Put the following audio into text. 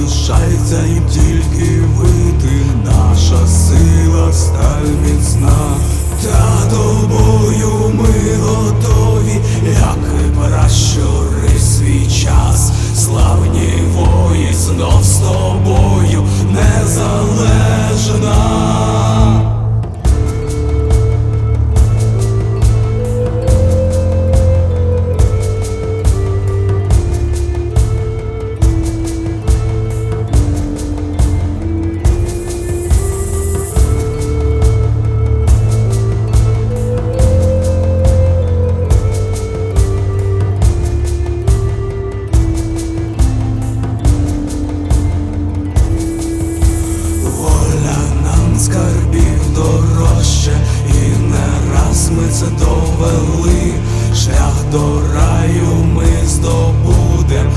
Дай їм тільки вити, наша сила сталь міцна, та тобою ми готові, як пращури свій час, славні вої знов з тобою до раю ми здобудем